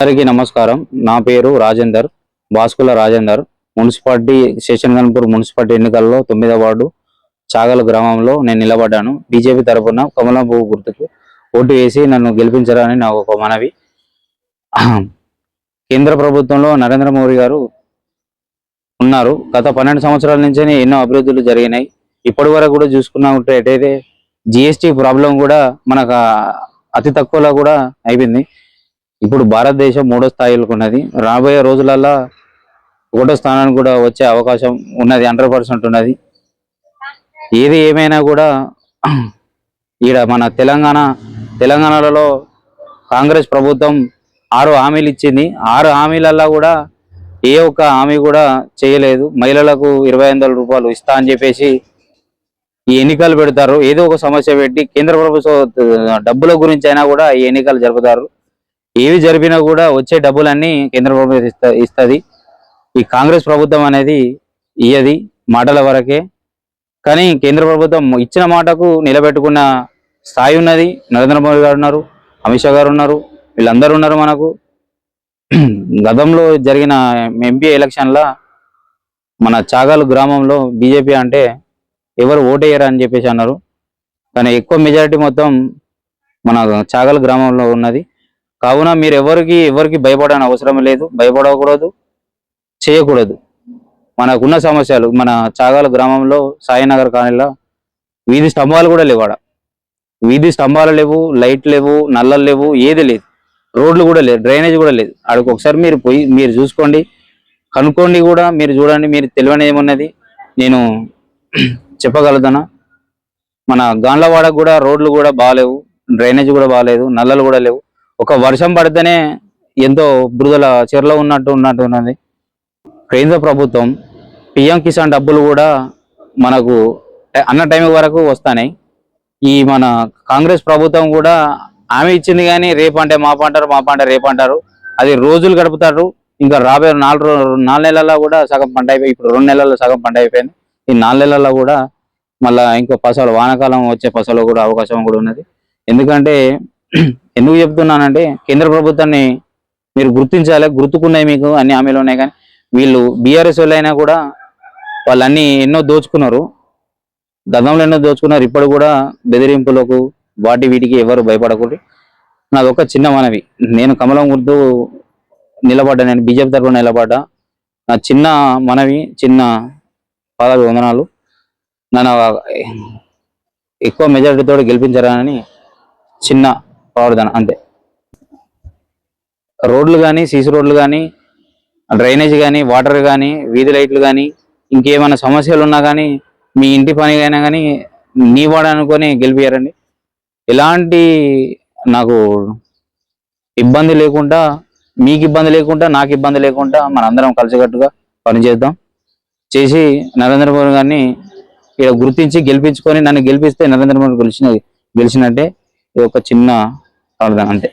అందరికీ నమస్కారం. నా పేరు Rajender Baskula Rajender. Municipality station Ghanpur municipality ఎన్నికల్లో తొమ్మిదవ వార్డు చాగల గ్రామంలో నేను నిలబడ్డాను. బీజేపీ తరఫున కమలం పువ్వు గుర్తుకు ఓటు వేసి నన్ను గెలిపించరాని నా ఒక మనవి. కేంద్ర ప్రభుత్వంలో నరేంద్ర మోడీ గారు ఉన్నారు. గత పన్నెండు సంవత్సరాల నుంచి ఎన్నో అభివృద్ధులు జరిగినాయి. ఇప్పటి వరకు కూడా చూసుకున్నట్టయితే జిఎస్టీ ప్రాబ్లం కూడా మనకు అతి తక్కువలో కూడా అయిపోయింది. ఇప్పుడు భారతదేశం మూడో స్థాయిలో ఉన్నది. రాబోయే రోజులలో ఒకటో స్థానానికి కూడా వచ్చే అవకాశం ఉన్నది. హండ్రెడ్ పర్సెంట్ ఉన్నది. ఏది ఏమైనా కూడా ఈడ మన తెలంగాణ తెలంగాణలో కాంగ్రెస్ ప్రభుత్వం ఆరు హామీలు ఇచ్చింది. ఆరు హామీలల్లో కూడా ఏ ఒక్క హామీ కూడా చేయలేదు. మహిళలకు ఇరవై వందల రూపాయలు ఇస్తా అని చెప్పేసి ఈ ఎన్నికలు పెడతారు. ఏదో ఒక సమస్య పెట్టి కేంద్ర ప్రభుత్వ డబ్బుల గురించి అయినా కూడా ఈ ఎన్నికలు జరుపుతారు. ఏవి జరిపినా కూడా వచ్చే డబ్బులన్నీ కేంద్ర ప్రభుత్వం ఇస్తా ఇస్తుంది. ఈ కాంగ్రెస్ ప్రభుత్వం అనేది ఇయ్యది మాటల వరకే. కానీ కేంద్ర ప్రభుత్వం ఇచ్చిన మాటకు నిలబెట్టుకున్న స్థాయి ఉన్నది నరేంద్ర మోడీ గారు ఉన్నారు అమిత్ షా గారు ఉన్నారు వీళ్ళందరూ ఉన్నారు మనకు. గతంలో జరిగిన ఎంపీ ఎలక్షన్లో మన చాగల్ గ్రామంలో బీజేపీ అంటే ఎవరు ఓటేయరు అని చెప్పేసి అన్నారు. కానీ ఎక్కువ మెజారిటీ మొత్తం మన చాగల్ గ్రామంలో ఉన్నది. కావున మీరు ఎవరికి ఎవరికి భయపడని అవసరం లేదు భయపడకూడదు చేయకూడదు. మనకున్న సమస్యలు మన చాగాల గ్రామంలో సాయినగర్ కాలనీలో వీధి స్తంభాలు కూడా లేవు ఆడ. వీధి స్తంభాలు లేవు లైట్ లేవు నల్లలు లేవు ఏది లేదు. రోడ్లు కూడా లేదు డ్రైనేజ్ కూడా లేదు. అక్కడికి ఒకసారి మీరు పోయి మీరు చూసుకోండి. కనుక్కోండి కూడా మీరు చూడండి మీరు తెలియని ఏమున్నది. నేను చెప్పగలుగుతాను మన గాండ్లవాడకు కూడా రోడ్లు కూడా బాగాలేవు డ్రైనేజ్ కూడా బాగాలేదు నల్లలు కూడా లేవు. ఒక వర్షం పడితేనే ఎంతో బురదల చెరలో ఉన్నట్టు ఉన్నట్టు ఉన్నది. కేంద్ర ప్రభుత్వం పిఎం కిసాన్ డబ్బులు కూడా మనకు అన్న టైం వరకు వస్తాయి ఈ మన కాంగ్రెస్ ప్రభుత్వం కూడా ఆమె ఇచ్చింది కానీ రేపు అంటే మా పంటారు మా పంట రేపు అంటారు అది రోజులు గడుపుతారు. ఇంకా రాబోయే నాలుగు నాలుగు నెలల్లో కూడా సగం పంట అయిపోయి ఇప్పుడు రెండు నెలల్లో సగం పంట అయిపోయింది. ఈ నాలుగు నెలల్లో కూడా మళ్ళీ ఇంకో పసలు వానాకాలం వచ్చే పసలు కూడా అవకాశం కూడా ఉన్నది. ఎందుకంటే ఎందుకు చెప్తున్నానంటే కేంద్ర ప్రభుత్వాన్ని మీరు గుర్తించాలి గుర్తుకున్నాయి మీకు అన్ని హామీలు ఉన్నాయి కానీ వీళ్ళు బీఆర్ఎస్ వాళ్ళు అయినా కూడా వాళ్ళు అన్ని ఎన్నో దోచుకున్నారు. గతంలో ఎన్నో దోచుకున్నారు ఇప్పుడు కూడా బెదిరింపులకు వాటి వీటికి ఎవరు భయపడకూడదు. నాది ఒక చిన్న మనవి. నేను కమలం గుర్తు నిలబడ్డా నేను బీజేపీ తరఫున నిలబడ్డా. నా చిన్న మనవి చిన్న పాదాభి వందనాలు. నన్ను ఎక్కువ మెజారిటీతో గెలిపించారని చిన్న పవర్ధన అంతే. రోడ్లు కానీ సీసీ రోడ్లు కానీ డ్రైనేజ్ కానీ వాటర్ కానీ వీధి లైట్లు కానీ ఇంకేమైనా సమస్యలు ఉన్నా కానీ మీ ఇంటి పని అయినా కానీ నీ వాడు అనుకొని గెలిపియారండి ఎలాంటి నాకు ఇబ్బంది లేకుండా మీకు ఇబ్బంది లేకుండా నాకు ఇబ్బంది లేకుండా మనందరం కలిసికట్టుగా పనిచేద్దాం చేసి నరేంద్ర మోడీ గారిని ఇక్కడ గుర్తించి గెలిపించుకొని నన్ను గెలిపిస్తే నరేంద్ర మోడీ గెలిచిన గెలిచినట్టే ఇది ఒక చిన్న ప్రార్థన అంతే